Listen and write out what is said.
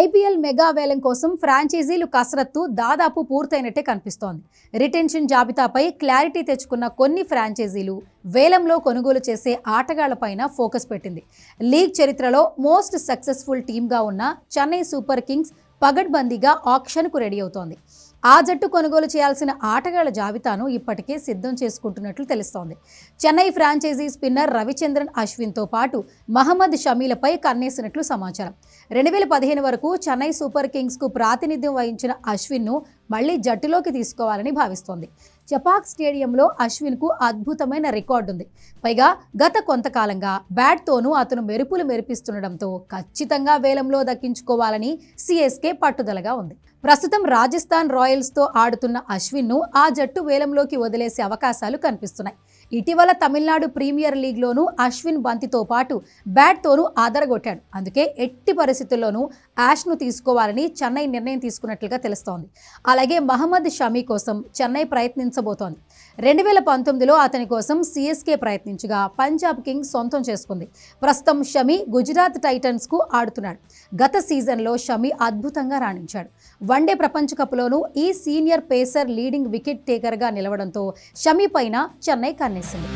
IPL mega వేలం కోసం ఫ్రాంచైజీలు కసరత్తు దాదాపు పూర్తయినట్టే కనిపిస్తోంది. రిటెన్షన్ జాబితాపై క్లారిటీ తెచ్చుకున్న కొన్ని ఫ్రాంచైజీలు వేలంలో కొనుగోలు చేసే ఆటగాళ్ళపైన ఫోకస్ పెట్టింది. లీగ్ చరిత్రలో మోస్ట్ సక్సెస్ఫుల్ టీమ్గా ఉన్న చెన్నై సూపర్ కింగ్స్ పగడ్బందీగా ఆక్షన్కు రెడీ అవుతోంది. ఆ జట్టు కొనుగోలు చేయాల్సిన ఆటగాళ్ళ జాబితాను ఇప్పటికే సిద్ధం చేసుకుంటున్నట్లు తెలుస్తోంది. చెన్నై ఫ్రాంచైజీ స్పిన్నర్ రవిచంద్రన్ అశ్విన్తో పాటు మహమ్మద్ షమీలపై కన్నేసినట్లు సమాచారం. రెండు వేల పదిహేను వరకు చెన్నై సూపర్ కింగ్స్కు ప్రాతినిధ్యం వహించిన అశ్విన్ను మళ్ళీ జట్టులోకి తీసుకోవాలని భావిస్తోంది. చపాక్ స్టేడియంలో అశ్విన్కు అద్భుతమైన రికార్డు ఉంది. పైగా గత కొంతకాలంగా బ్యాట్తోనూ అతను మెరుపులు మెరిపిస్తుండడంతో ఖచ్చితంగా వేలంలో దక్కించుకోవాలని సిఎస్కే పట్టుదలగా ఉంది. ప్రస్తుతం రాజస్థాన్ రాయల్స్తో ఆడుతున్న అశ్విన్ను ఆ జట్టు వేలంలోకి వదిలేసే అవకాశాలు కనిపిస్తున్నాయి. ఇటీవల తమిళనాడు ప్రీమియర్ లీగ్లోనూ అశ్విన్ బంతితో పాటు బ్యాట్తోనూ ఆదరగొట్టాడు. అందుకే ఎట్టి పరిస్థితుల్లోనూ యాష్ను తీసుకోవాలని చెన్నై నిర్ణయం తీసుకున్నట్లుగా తెలుస్తోంది. అలాగే మహమ్మద్ షమీ కోసం చెన్నై ప్రయత్నించబోతోంది. రెండు వేల పంతొమ్మిదిలో అతని కోసం సిఎస్కే ప్రయత్నించగా పంజాబ్ కింగ్స్ సొంతం చేసుకుంది. ప్రస్తుతం షమీ గుజరాత్ టైటన్స్కు ఆడుతున్నాడు. గత సీజన్లో షమీ అద్భుతంగా రాణించాడు. వన్డే ప్రపంచ కప్లోనూ ఈ సీనియర్ పేసర్ లీడింగ్ వికెట్ టేకర్గా నిలవడంతో షమీ పైన చెన్నై కన్నేసింది.